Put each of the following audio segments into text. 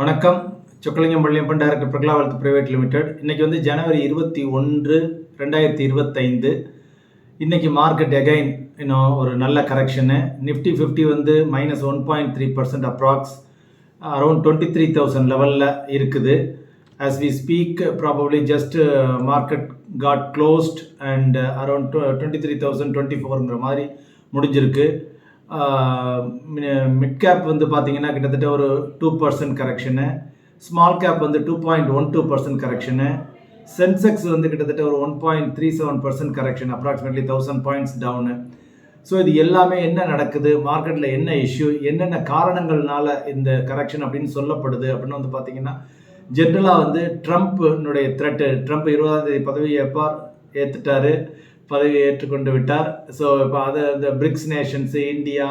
வணக்கம். Chockalingam Palliappan director Prakala wealth private limited. இன்னைக்கு வந்து ஜனவரி இருபத்தி ஒன்று ரெண்டாயிரத்தி இருபத்தைந்து. இன்றைக்கி மார்க்கெட் எகைன் இன்னும் ஒரு நல்ல கரெக்ஷனு நிஃப்டி ஃபிஃப்டி வந்து minus one point three percent approx around twenty three thousand லெவலில் இருக்குது. As we speak probably just uh, market got closed and uh, around twenty three thousand twenty ஃபோருங்கிற மாதிரி முடிஞ்சிருக்கு. Mid cap வந்து பார்த்தீங்கன்னா கிட்டத்தட்ட ஒரு two percent correction small cap வந்து two point one two percent correction Sensex வந்து கிட்டத்தட்ட ஒரு one point three seven percent correction approximately thousand points down so இது எல்லாமே என்ன நடக்குது? மார்க்கெட்டில் என்ன இஷ்யூ என்னென்ன காரணங்கள்னால இந்த கரெக்ஷன் அப்படின்னு சொல்லப்படுது? அப்படின்னு வந்து பார்த்தீங்கன்னா ஜென்ரலாக வந்து ட்ரம்ப்னுடைய த்ரெட்டு ட்ரம்ப் இருபதாம் தேதி பதவி எப்போ ஏற்றுட்டாரு பதவி ஏற்றுக்கொண்டு விட்டார். ஸோ இப்போ அது இந்த பிரிக்ஸ் நேஷன்ஸு இந்தியா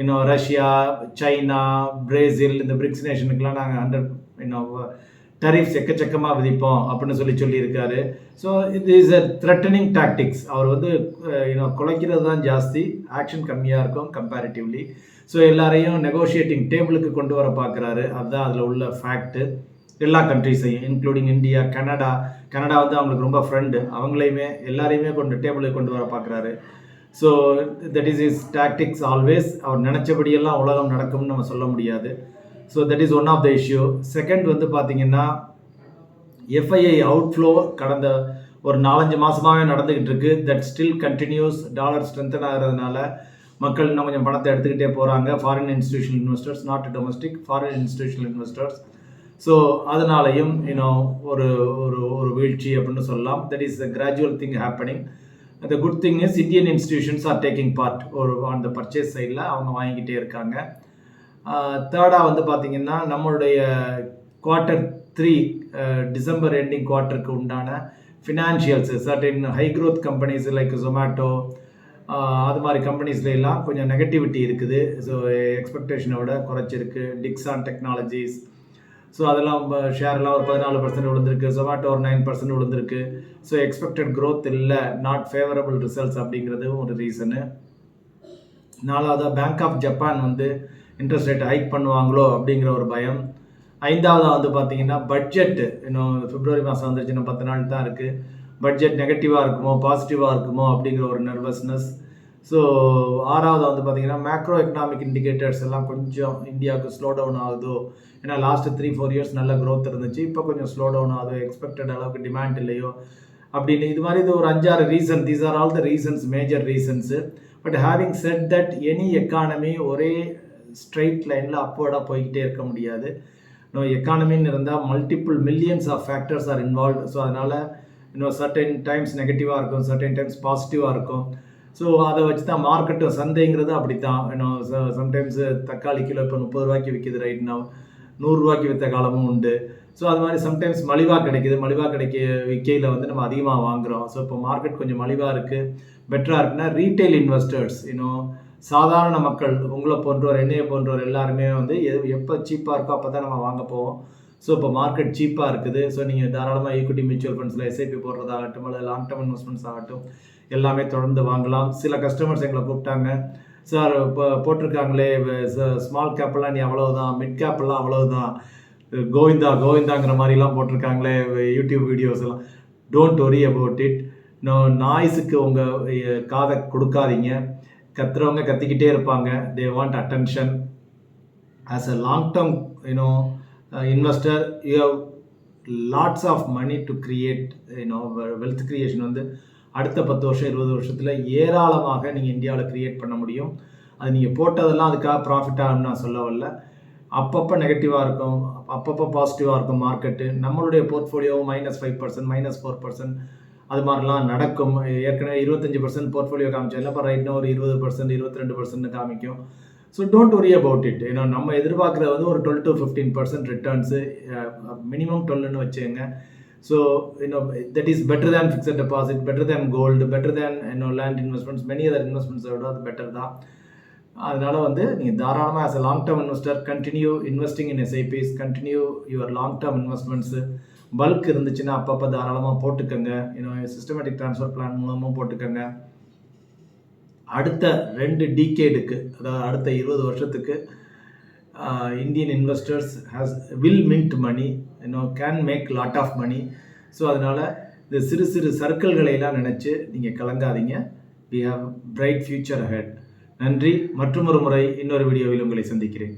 இன்னும் ரஷ்யா சைனா பிரேசில் இந்த பிரிக்ஸ் நேஷனுக்கெலாம் நாங்கள் ஹண்ட்ரட் இன்னும் டரிஃப்ஸ் எக்கச்சக்கமாக விதிப்போம் அப்படின்னு சொல்லி சொல்லியிருக்காரு. ஸோ இது இஸ் அ த்ரெட்டனிங் டாக்டிக்ஸ் அவர் வந்து இன்னும் குலைக்கிறது தான் ஜாஸ்தி. ஆக்ஷன் கம்மியாக இருக்கும் கம்பேரிட்டிவ்லி ஸோ எல்லாரையும் நெகோஷியேட்டிங் டேபிளுக்கு கொண்டு வர பார்க்குறாரு. அதுதான் அதில் உள்ள ஃபேக்ட்டு எல்லா கண்ட்ரீஸையும் இன்க்ளூடிங் இந்தியா கனடா. கனடா வந்து அவங்களுக்கு ரொம்ப ஃப்ரெண்டு அவங்களையுமே எல்லாரையுமே கொண்டு டேபிளுக்கு கொண்டு வர பார்க்குறாரு. So that is is tactics always அவர் நினச்சபடியெல்லாம் உலகம் நடக்கும்னு நம்ம சொல்ல முடியாது. So that is one of the issue second வந்து பார்த்தீங்கன்னா எஃப்ஐஐ அவுட்ஃப்ளோ கடந்த ஒரு நாலஞ்சு மாதமாகவே நடந்துக்கிட்டு இருக்கு. That still continues dollar strengthen ஆகிறதுனால மக்கள் இன்னும் கொஞ்சம் பணத்தை எடுத்துக்கிட்டே போகிறாங்க foreign institutional investors not domestic foreign institutional investors so அதனாலையும் இன்னும் ஒரு ஒரு ஒரு வீழ்ச்சி அப்படின்னு சொல்லலாம். That is a gradual thing happening the good thing is Indian institutions are taking part ஒரு அந்த பர்ச்சேஸ் சைடில் அவங்க வாங்கிக்கிட்டே இருக்காங்க. தேர்டாக வந்து பார்த்திங்கன்னா நம்மளுடைய குவார்ட்டர் த்ரீ டிசம்பர் எண்டிங் குவார்ட்டருக்கு உண்டான financials certain high growth companies like Zomato அது மாதிரி கம்பெனிஸ்ல எல்லாம் கொஞ்சம் நெகட்டிவிட்டி இருக்குது. ஸோ எக்ஸ்பெக்டேஷனை விட குறைச்சிருக்கு. டிக்ஸான் டெக்னாலஜிஸ் ஸோ அதெல்லாம் ஷேர்லாம் ஒரு பதினாலு பர்சன்ட் விழுந்திருக்கு. ஜொமேட்டோ ஒரு நைன் பர்சன்ட் விழுந்திருக்கு. ஸோ எக்ஸ்பெக்டட் க்ரோத் இல்லை நாட் ஃபேவரபிள் ரிசல்ட்ஸ் அப்படிங்கிறதும் ஒரு ரீசனு நாலாவதாக பேங்க் ஆஃப் ஜப்பான் வந்து இன்ட்ரெஸ்ட் ரேட் ஹைக் பண்ணுவாங்களோ அப்படிங்கிற ஒரு பயம். ஐந்தாவதாக வந்து பார்த்தீங்கன்னா பட்ஜெட் இன்னும் பிப்ரவரி மாதம் வந்துருச்சு இன்னும் பத்து நாள் தான் இருக்குது பட்ஜெட் நெகட்டிவாக இருக்குமோ பாசிட்டிவாக இருக்குமோ அப்படிங்கிற ஒரு நர்வஸ்னஸ் ஸோ ஆறாவது வந்து பார்த்தீங்கன்னா மேக்ரோ எக்கனாமிக் இண்டிகேட்டர்ஸ் எல்லாம் கொஞ்சம் இந்தியாவுக்கு ஸ்லோ டவுன் ஆகுதோ? ஏன்னா லாஸ்ட் த்ரீ ஃபோர் இயர்ஸ் நல்ல க்ரோத் இருந்துச்சு. இப்போ கொஞ்சம் ஸ்லோ டவுன் ஆகுது? எக்ஸ்பெக்டட் அளவுக்கு டிமாண்ட் இல்லையோ? அப்படின்னு இது மாதிரி இது ஒரு அஞ்சாறு reason these are all the reasons major reasons but having said that any economy ஒரே ஸ்ட்ரைட் லைனில் அப்வர்டாக போய்கிட்டே இருக்க முடியாது. நோ எக்கானமின்னு இருந்தால் multiple millions of factors are involve so அதனால் இன்னும் சர்டன் டைம்ஸ் நெகட்டிவாக இருக்கும் சர்டன் டைம்ஸ் பாசிட்டிவாக இருக்கும். ஸோ அதை வச்சு தான் மார்க்கெட்டு சந்தைங்கிறது அப்படி தான் இன்னும் சம்டைம்ஸ் தக்காளி கிலோ இப்போ முப்பது ரூபாய்க்கு விற்கிது ரைட் now. நூறுரூவாய்க்கு விற்ற காலமும் உண்டு. ஸோ அது மாதிரி சம்டைம்ஸ் மலிவாக கிடைக்குது. மலிவாக கிடைக்க விற்கையில் வந்து நம்ம அதிகமாக வாங்குகிறோம் ஸோ இப்போ மார்க்கெட் கொஞ்சம் மலிவாக இருக்குது பெட்டராக இருக்குன்னா ரீட்டைல் இன்வெஸ்டர்ஸ் இன்னும் சாதாரண மக்கள் உங்களை போன்றவர் என்னையை போன்றவர் எல்லாருமே வந்து எது எப்போ சீப்பாக இருக்கோ அப்போ தான் நம்ம வாங்க போவோம். ஸோ இப்போ மார்க்கெட் சீப்பாக இருக்குது. ஸோ நீங்கள் தாராளமாக ஈக்விட்டி மியூச்சுவல் ஃபண்ட்ஸில் எஸ்ஐபி போடுறதாகட்டும் அல்லது லாங் டேர்ம் இன்வெஸ்ட்மெண்ட்ஸ் ஆகட்டும் எல்லாமே தொடர்ந்து வாங்கலாம். சில கஸ்டமர்ஸ் எங்களை கூப்பிட்டாங்க. சார் இப்போ போட்டிருக்காங்களே ஸ்மால் கேப்பெல்லாம் நீ அவ்வளோதான் மிட் கேப்பெல்லாம் அவ்வளோதான் கோவிந்தா கோவிந்தாங்கிற மாதிரிலாம் போட்டிருக்காங்களே யூடியூப் வீடியோஸ் எல்லாம். Don't worry about it no நாய்ஸுக்கு உங்கள் காதை கொடுக்காதீங்க. கத்துறவங்க கத்திக்கிட்டே இருப்பாங்க. They want attention as a long term you know investor you have lots of money to create you know wealth creation வந்து அடுத்த பத்து வருஷம் இருபது வருஷத்தில் ஏராளமாக நீங்கள் இந்தியாவில் கிரியேட் பண்ண முடியும். அது நீங்கள் போட்டதெல்லாம் அதுக்காக ப்ராஃபிட்டாகனு நான் சொல்ல வரல அப்பப்போ நெகட்டிவாக இருக்கும் அப்பப்போ பாசிட்டிவாக இருக்கும் மார்க்கெட்டு நம்மளுடைய portfolio minus five percent minus four percent அது மாதிரிலாம் நடக்கும். ஏற்கனவே இருபத்தஞ்சி பர்சன்ட் போர்ட்ஃபோலியோ காமிச்சோம் இல்லை இப்போ ரைட்னா ஒரு இருபது பர்சன்ட் இருபத்தி ரெண்டு பர்சன்ட் காமிக்கும். So don't worry about it ஏன்னா நம்ம எதிர்பார்க்குறது வந்து ஒரு twelve to fifteen percent returns minimum டுவெல்னு வச்சுங்க so you know that is better than fixed deposit better than gold better than இன்னோ லேண்ட் இன்வெஸ்ட்மெண்ட்ஸ் மெனி அதர் இன்வெஸ்ட்மெண்ட்ஸை விட அது பெட்டர் தான். அதனால் வந்து நீங்கள் தாராளமாக as a long term investor continue investing in SIPs continue your long term investments bulk இருந்துச்சுன்னா அப்பப்போ தாராளமாக போட்டுக்கோங்க. இன்னும் சிஸ்டமேட்டிக் ட்ரான்ஸ்ஃபர் பிளான் மூலமும் போட்டுக்கோங்க. அடுத்த ரெண்டு டிகேடுக்கு அதாவது அடுத்த இருபது வருஷத்துக்கு Indian investors has will mint money you know can make lot of money so அதனால் இந்த சிறு சிறு சர்க்கிள்களையெல்லாம் நினச்சி நீங்கள் கலங்காதீங்க. We have bright future ahead நன்றி. மற்றொரு முறை இன்னொரு வீடியோவில் உங்களை சந்திக்கிறேன்.